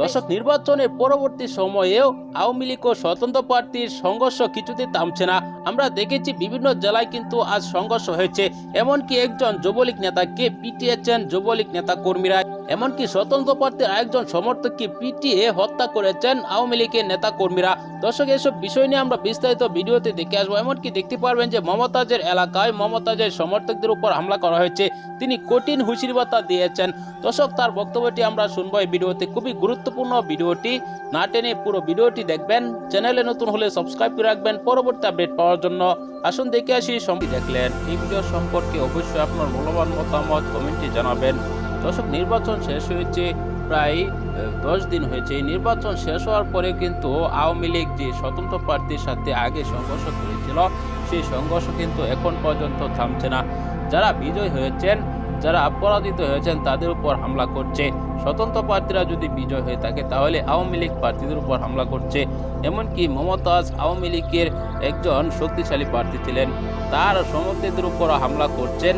দর্শক নির্বাচনের পরবর্তী সময়েও আওয়ামী লীগ ও স্বতন্ত্র প্রার্থীর সংঘর্ষ কিছুতে থামছে না। আমরা দেখেছি বিভিন্ন জেলায় কিন্তু আজ সংঘর্ষ হয়েছে। এমনকি একজন যুবলীগ নেতাকে পিটিয়েছেন যুবলীগ নেতা কর্মীরা এমনকি স্বতন্ত্র প্রার্থীর আরেকজন সমর্থককে পিটিয়ে হত্যা করেছেন আওয়ামী লীগের নেতা কর্মীরা দর্শক, এসব বিষয় নিয়ে আমরা বিস্তারিত ভিডিওতে দেখে আসব। এমনকি দেখতে পারবেন যে মমতাজের এলাকায় মমতাজের সমর্থকদের উপর হামলা করা হয়েছে। তিনি কঠিন হুঁশিরবার্তা দিয়েছেন। দর্শক, তার বক্তব্যটি আমরা শুনব এই ভিডিওতে। খুবই গুরুত্বপূর্ণ ভিডিওটি। না টেনে পুরো ভিডিওটি দেখবেন। চ্যানেলে নতুন হলে সাবস্ক্রাইব করে রাখবেন পরবর্তী আপডেট পাওয়ার জন্য। আসুন দেখে আসি সঙ্গে দেখলেন। এই ভিডিও সম্পর্কে অবশ্যই আপনার মূল্যবান মতামত কমেন্টে জানাবেন। দর্শক নির্বাচন শেষ হয়েছে, প্রায় দশ দিন হয়েছে। এই নির্বাচন শেষ হওয়ার পরে কিন্তু আওয়ামী লীগ যে স্বতন্ত্র প্রার্থীর সাথে আগে সংঘর্ষ করেছিল, সেই সংঘর্ষ কিন্তু এখন পর্যন্ত থামছে না। যারা বিজয় হয়েছেন, যারা পরাজিত হয়েছেন, তাদের উপর হামলা করছে। স্বতন্ত্র প্রার্থীরা যদি বিজয় হয়ে থাকে, তাহলে আওয়ামী লীগ প্রার্থীদের উপর হামলা করছে। এমনকি মমতাজ আওয়ামী লীগের একজন শক্তিশালী প্রার্থী ছিলেন। তার সমর্থকদের উপর হামলা করছেন।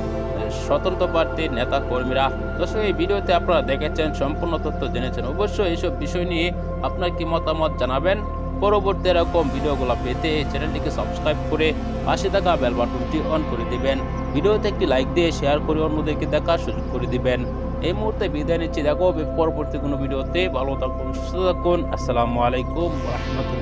স্বতন্ত্র প্রার্থীর নেতা কর্মীরা দর্শক, এই ভিডিওতে আপনারা দেখেছেন সম্পূর্ণ তথ্য জেনেছেন। অবশ্যই এইসব বিষয় নিয়ে আপনার কি মতামত জানাবেন? পরবর্তী এরকম ভিডিওগুলো পেতে এই চ্যানেলটিকে সাবস্ক্রাইব করে পাশে থাকা বেল বাটনটি অন করে দিবেন। ভিডিওতে একটি লাইক দিয়ে শেয়ার করে অন্যদেরকে দেখার সুযোগ করে দিবেন। এই মুহূর্তে বিদায় নিচ্ছি। দেখো পরবর্তী কোনো ভিডিওতে। ভালো থাকুন, সুস্থ থাকুন। আসসালামু আলাইকুম রহমতুল্লাহ।